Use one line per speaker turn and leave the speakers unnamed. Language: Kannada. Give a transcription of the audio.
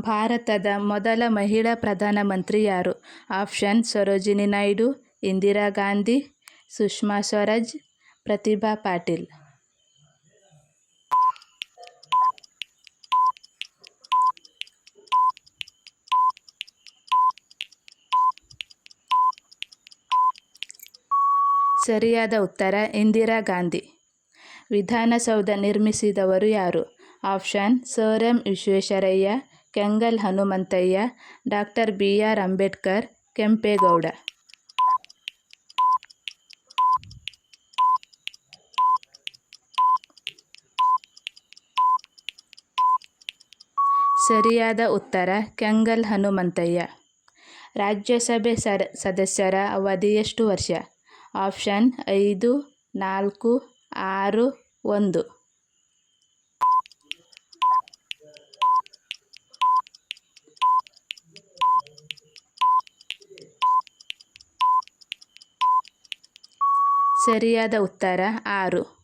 ಭಾರತದ ಮೊದಲ ಮಹಿಳಾ ಪ್ರಧಾನಮಂತ್ರಿ ಯಾರು? ಆಪ್ಷನ್, ಸರೋಜಿನಿ ನಾಯ್ಡು, ಇಂದಿರಾ ಗಾಂಧಿ, ಸುಷ್ಮಾ ಸ್ವರಾಜ್, ಪ್ರತಿಭಾ ಪಾಟೀಲ್. ಸರಿಯಾದ ಉತ್ತರ, ಇಂದಿರಾ ಗಾಂಧಿ. ವಿಧಾನಸೌಧ ನಿರ್ಮಿಸಿದವರು ಯಾರು? Option, sir M Visvesvaraya Kengal Hanumanthaiah, doctor B R Ambedkar, Kempegowda. ಸರಿಯಾದ ಉತ್ತರ, ಕೆಂಗಲ್ ಹನುಮಂತಯ್ಯ. ರಾಜ್ಯಸಭೆ ಸರ್, ಸದಸ್ಯರ ಅವಧಿ ಎಷ್ಟು ವರ್ಷ? ಆಪ್ಷನ್ ಐದು, ನಾಲ್ಕು, ಆರು, ಒಂದು. ಸರಿಯಾದ ಉತ್ತರ ಆರು.